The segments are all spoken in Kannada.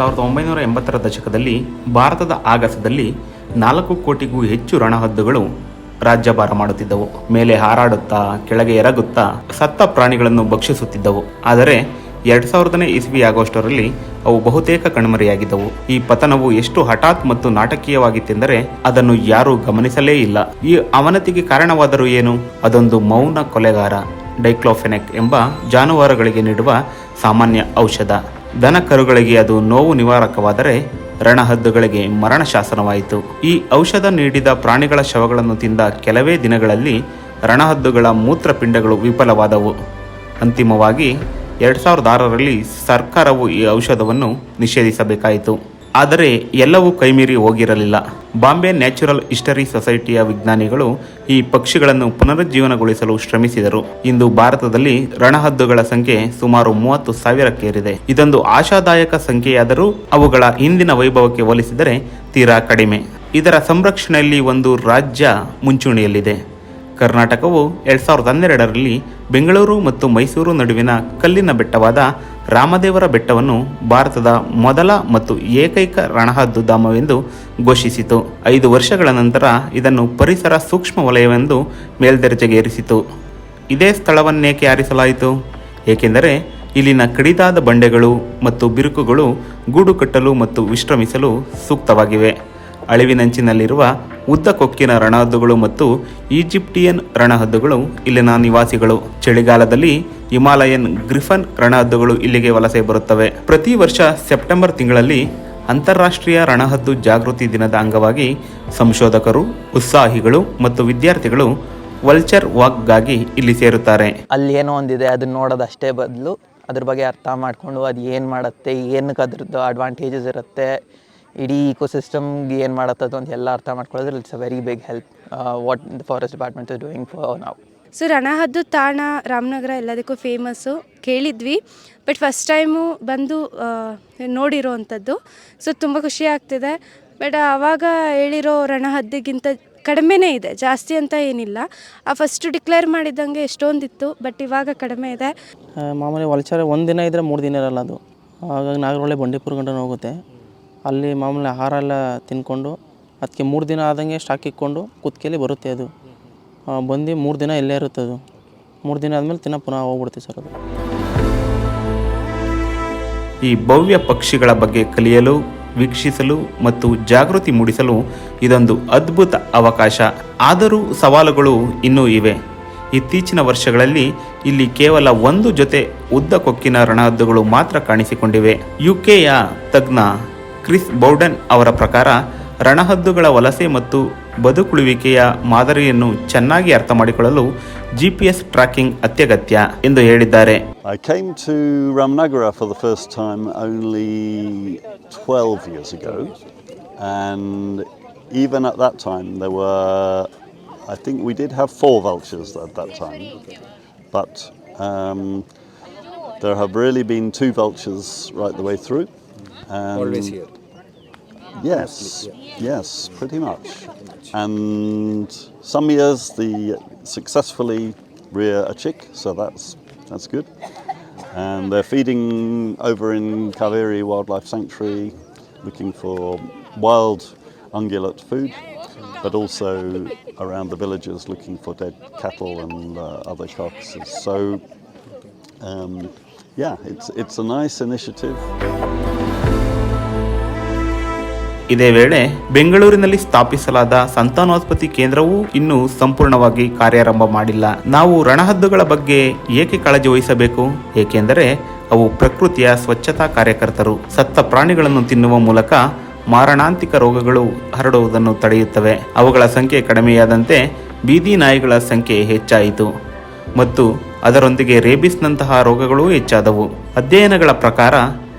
ಸಾವಿರದ ಒಂಬೈನೂರ ಎಂಬತ್ತರ ದಶಕದಲ್ಲಿ ಭಾರತದ ಆಗಸದಲ್ಲಿ ನಾಲ್ಕು ಕೋಟಿಗೂ ಹೆಚ್ಚು ರಣಹದ್ದುಗಳು ರಾಜ್ಯಭಾರ ಮಾಡುತ್ತಿದ್ದವು. ಮೇಲೆ ಹಾರಾಡುತ್ತಾ, ಕೆಳಗೆ ಎರಗುತ್ತಾ, ಸತ್ತ ಪ್ರಾಣಿಗಳನ್ನು ಭಕ್ಷಿಸುತ್ತಿದ್ದವು. ಆದರೆ ಎರಡ್ ಸಾವಿರದನೇ ಇಸ್ವಿ ಆಗೋಷ್ಟರಲ್ಲಿ ಅವು ಬಹುತೇಕ ಕಣ್ಮರೆಯಾಗಿದ್ದವು. ಈ ಪತನವು ಎಷ್ಟು ಹಠಾತ್ ಮತ್ತು ನಾಟಕೀಯವಾಗಿತ್ತೆಂದರೆ ಅದನ್ನು ಯಾರೂ ಗಮನಿಸಲೇ ಇಲ್ಲ. ಈ ಅವನತಿಗೆ ಕಾರಣವಾದರೂ ಏನು? ಅದೊಂದು ಮೌನ ಕೊಲೆಗಾರ. ಡೈಕ್ಲೋಫೆನೆಕ್ ಎಂಬ ಜಾನುವಾರುಗಳಿಗೆ ನೀಡುವ ಸಾಮಾನ್ಯ ಔಷಧ. ದನ ಕರುಗಳಿಗೆ ಅದು ನೋವು ನಿವಾರಕವಾದರೆ ರಣಹದ್ದುಗಳಿಗೆ ಮರಣ ಶಾಸನವಾಯಿತು ಈ ಔಷಧ ನೀಡಿದ ಪ್ರಾಣಿಗಳ ಶವಗಳನ್ನು ತಿಂದ ಕೆಲವೇ ದಿನಗಳಲ್ಲಿ ರಣಹದ್ದುಗಳ ಮೂತ್ರಪಿಂಡಗಳು ವಿಫಲವಾದವು. ಅಂತಿಮವಾಗಿ ಎರಡು ಸಾವಿರದ ಆರರಲ್ಲಿ ಸರ್ಕಾರವು ಈ ಔಷಧವನ್ನು ನಿಷೇಧಿಸಬೇಕಾಯಿತು. ಆದರೆ ಎಲ್ಲವೂ ಕೈಮೀರಿ ಹೋಗಿರಲಿಲ್ಲ. ಬಾಂಬೆ ನ್ಯಾಚುರಲ್ ಹಿಸ್ಟರಿ ಸೊಸೈಟಿಯ ವಿಜ್ಞಾನಿಗಳು ಈ ಪಕ್ಷಿಗಳನ್ನು ಪುನರುಜ್ಜೀವನಗೊಳಿಸಲು ಶ್ರಮಿಸಿದರು. ಇಂದು ಭಾರತದಲ್ಲಿ ರಣಹದ್ದುಗಳ ಸಂಖ್ಯೆ ಸುಮಾರು ಮೂವತ್ತು ಸಾವಿರಕ್ಕೇರಿದೆ. ಇದೊಂದು ಆಶಾದಾಯಕ ಸಂಖ್ಯೆಯಾದರೂ ಅವುಗಳ ಹಿಂದಿನ ವೈಭವಕ್ಕೆ ಹೋಲಿಸಿದರೆ ತೀರಾ ಕಡಿಮೆ. ಇದರ ಸಂರಕ್ಷಣೆಯಲ್ಲಿ ಒಂದು ರಾಜ್ಯ ಮುಂಚೂಣಿಯಲ್ಲಿದೆ. ಕರ್ನಾಟಕವು ಎರಡ್ ಸಾವಿರದ ಹನ್ನೆರಡರಲ್ಲಿ ಬೆಂಗಳೂರು ಮತ್ತು ಮೈಸೂರು ನಡುವಿನ ಕಲ್ಲಿನ ಬೆಟ್ಟವಾದ ರಾಮದೇವರ ಬೆಟ್ಟವನ್ನು ಭಾರತದ ಮೊದಲ ಮತ್ತು ಏಕೈಕ ರಣಹದ್ದು ಧಾಮವೆಂದು ಘೋಷಿಸಿತು. ಐದು ವರ್ಷಗಳ ನಂತರ ಇದನ್ನು ಪರಿಸರ ಸೂಕ್ಷ್ಮ ವಲಯವೆಂದು ಮೇಲ್ದರ್ಜೆಗೇರಿಸಿತು ಇದೇ ಸ್ಥಳವನ್ನೇಕೆ ಆರಿಸಲಾಯಿತು? ಏಕೆಂದರೆ ಇಲ್ಲಿನ ಕಡಿದಾದ ಬಂಡೆಗಳು ಮತ್ತು ಬಿರುಕುಗಳು ಗೂಡು ಕಟ್ಟಲು ಮತ್ತು ವಿಶ್ರಮಿಸಲು ಸೂಕ್ತವಾಗಿವೆ. ಅಳಿವಿನಂಚಿನಲ್ಲಿರುವ ಉದ್ದ ಕೊಕ್ಕಿನ ರಣಹದ್ದುಗಳು ಮತ್ತು ಈಜಿಪ್ಟಿಯನ್ ರಣಹದ್ದುಗಳು ಇಲ್ಲಿನ ನಿವಾಸಿಗಳು. ಚಳಿಗಾಲದಲ್ಲಿ ಹಿಮಾಲಯನ್ ಗ್ರಿಫನ್ ರಣಹದ್ದುಗಳು ಇಲ್ಲಿಗೆ ವಲಸೆ ಬರುತ್ತವೆ. ಪ್ರತಿ ವರ್ಷ ಸೆಪ್ಟೆಂಬರ್ ತಿಂಗಳಲ್ಲಿ ಅಂತಾರಾಷ್ಟ್ರೀಯ ರಣಹದ್ದು ಜಾಗೃತಿ ದಿನದ ಅಂಗವಾಗಿ ಸಂಶೋಧಕರು, ಉತ್ಸಾಹಿಗಳು ಮತ್ತು ವಿದ್ಯಾರ್ಥಿಗಳು ವಲ್ಚರ್ ವಾಕ್ಗಾಗಿ ಇಲ್ಲಿ ಸೇರುತ್ತಾರೆ. ಅಲ್ಲಿ ಏನೋ ಒಂದಿದೆ, ಅದನ್ನ ನೋಡೋದಷ್ಟೇ ಬದಲು. ಅದ್ರ ಬಗ್ಗೆ ಅರ್ಥ ಮಾಡಿಕೊಂಡು ಅದು ಏನು ಮಾಡುತ್ತೆ, ಏನಕ್ಕೆ ಅದ್ರದ್ದು ಅಡ್ವಾಂಟೇಜಸ್ ಇರುತ್ತೆ ಇಡೀ ಇಕೋಸಿಸ್ಟಮ್ಗೆ ಏನು ಮಾಡತ್ತದು ಅಂತ ಎಲ್ಲ ಅರ್ಥ ಮಾಡ್ಕೊಳ್ಳೋದ್ರೆ it's a very big help what the forest department is doing for ನಾವು ಸೊ ರಣಹದ್ದು ತಾಣ ರಾಮನಗರ ಎಲ್ಲದಕ್ಕೂ ಫೇಮಸ್ಸು ಕೇಳಿದ್ವಿ. ಬಟ್ ಫಸ್ಟ್ ಟೈಮು ಬಂದು ನೋಡಿರೋ ಅಂಥದ್ದು ಸೊ ತುಂಬ ಖುಷಿ ಆಗ್ತಿದೆ. ಬಟ್ ಆವಾಗ ಹೇಳಿರೋ ರಣಹದ್ದಿಗಿಂತ ಕಡಿಮೆನೇ ಇದೆ. ಜಾಸ್ತಿ ಅಂತ ಏನಿಲ್ಲ. ಆ ಫಸ್ಟ್ ಡಿಕ್ಲೇರ್ ಮಾಡಿದ್ದಂಗೆ ಎಷ್ಟೊಂದಿತ್ತು ಬಟ್ ಇವಾಗ ಕಡಿಮೆ ಇದೆ. ಮಾಮೂಲಿ ವಲ್ಚರ್ ಒಂದು ದಿನ ಇದ್ದರೆ ಮೂರು ದಿನ ಇರಲ್ಲ ಅದು. ಹಾಗಾಗಿ ನಾಗರಹೊಳೆ ಬಂಡೀಪುರ ಗಂಟೆ ಹೋಗುತ್ತೆ ಅಲ್ಲಿ ಮಾಮೂಲಿ ಆಹಾರ ಎಲ್ಲ ತಿನ್ಕೊಂಡು ಅದಕ್ಕೆ ಮೂರು ದಿನ ಆದಂಗೆ ಸ್ಟಾಕ್ ಇಕ್ಕೊಂಡು ಕುತ್ತಿಗೆಲಿ ಬರುತ್ತೆ ಅದು. ಬಂದು ಮೂರು ದಿನ ಇಲ್ಲೇ ಇರುತ್ತೆ ಅದು. ಮೂರು ದಿನ ಆದಮೇಲೆ ತಿನ್ನ ಪುನಃ ಹೋಗ್ಬಿಡ್ತೀವಿ ಸರ್ ಅದು. ಈ ಭವ್ಯ ಪಕ್ಷಿಗಳ ಬಗ್ಗೆ ಕಲಿಯಲು, ವೀಕ್ಷಿಸಲು ಮತ್ತು ಜಾಗೃತಿ ಮೂಡಿಸಲು ಇದೊಂದು ಅದ್ಭುತ ಅವಕಾಶ. ಆದರೂ ಸವಾಲುಗಳು ಇನ್ನೂ ಇವೆ. ಇತ್ತೀಚಿನ ವರ್ಷಗಳಲ್ಲಿ ಇಲ್ಲಿ ಕೇವಲ ಒಂದು ಜೊತೆ ಉದ್ದ ಕೊಕ್ಕಿನ ರಣಹದ್ದುಗಳು ಮಾತ್ರ ಕಾಣಿಸಿಕೊಂಡಿವೆ. ಯುಕೆಯ ತಜ್ಞ ಕ್ರಿಸ್ ಬೌಡನ್ ಅವರ ಪ್ರಕಾರ ರಣಹದ್ದುಗಳ ವಲಸೆ ಮತ್ತು ಬದುಕುಳುವಿಕೆಯ ಮಾದರಿಯನ್ನು ಚೆನ್ನಾಗಿ ಅರ್ಥ ಮಾಡಿಕೊಳ್ಳಲು ಜಿಪಿಎಸ್ ಟ್ರ್ಯಾಕಿಂಗ್ ಅತ್ಯಗತ್ಯ ಎಂದು ಹೇಳಿದ್ದಾರೆ. I came to Ramanagara for the first time only 12 years ago and even at that time there were I think we did have 4 vultures at that time but um there have really been 2 vultures right the way through always here Yes, yes, pretty much. And some years they successfully rear a chick, so that's that's good. And they're feeding over in Kaveri Wildlife Sanctuary, looking for wild ungulate food, but also around the villages looking for dead cattle and uh, other carcasses. So, um, yeah, it's it's a nice initiative. ಇದೇ ವೇಳೆ ಬೆಂಗಳೂರಿನಲ್ಲಿ ಸ್ಥಾಪಿಸಲಾದ ಸಂತಾನೋತ್ಪತ್ತಿ ಕೇಂದ್ರವೂ ಇನ್ನೂ ಸಂಪೂರ್ಣವಾಗಿ ಕಾರ್ಯಾರಂಭ ಮಾಡಿಲ್ಲ. ನಾವು ರಣಹದ್ದುಗಳ ಬಗ್ಗೆ ಏಕೆ ಕಾಳಜಿ ವಹಿಸಬೇಕು? ಏಕೆಂದರೆ ಅವು ಪ್ರಕೃತಿಯ ಸ್ವಚ್ಛತಾ ಕಾರ್ಯಕರ್ತರು. ಸತ್ತ ಪ್ರಾಣಿಗಳನ್ನು ತಿನ್ನುವ ಮೂಲಕ ಮಾರಣಾಂತಿಕ ರೋಗಗಳು ಹರಡುವುದನ್ನು ತಡೆಯುತ್ತವೆ. ಅವುಗಳ ಸಂಖ್ಯೆ ಕಡಿಮೆಯಾದಂತೆ ಬೀದಿ ನಾಯಿಗಳ ಸಂಖ್ಯೆ ಹೆಚ್ಚಾಯಿತು. ಮತ್ತು ಅದರೊಂದಿಗೆ ರೇಬಿಸ್ನಂತಹ ರೋಗಗಳೂ ಹೆಚ್ಚಾದವು. ಅಧ್ಯಯನಗಳ ಪ್ರಕಾರ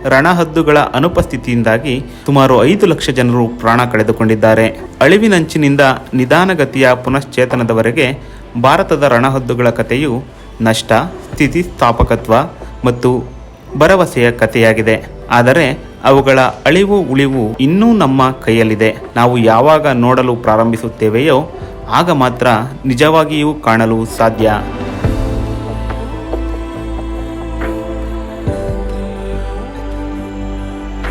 ರಣಹದ್ದುಗಳ ಅನುಪಸ್ಥಿತಿಯಿಂದಾಗಿ ಸುಮಾರು ಐದು ಲಕ್ಷ ಜನರು ಪ್ರಾಣ ಕಳೆದುಕೊಂಡಿದ್ದಾರೆ. ಅಳಿವಿನಂಚಿನಿಂದ ನಿಧಾನಗತಿಯ ಪುನಶ್ಚೇತನದವರೆಗೆ ಭಾರತದ ರಣಹದ್ದುಗಳ ಕಥೆಯು ನಷ್ಟ ಸ್ಥಿತಿಸ್ಥಾಪಕತ್ವ ಮತ್ತು ಭರವಸೆಯ ಕಥೆಯಾಗಿದೆ. ಆದರೆ ಅವುಗಳ ಅಳಿವು ಉಳಿವು ಇನ್ನೂ ನಮ್ಮ ಕೈಯಲ್ಲಿದೆ. ನಾವು ಯಾವಾಗ ನೋಡಲು ಪ್ರಾರಂಭಿಸುತ್ತೇವೆಯೋ ಆಗ ಮಾತ್ರ ನಿಜವಾಗಿಯೂ ಕಾಣಲು ಸಾಧ್ಯ.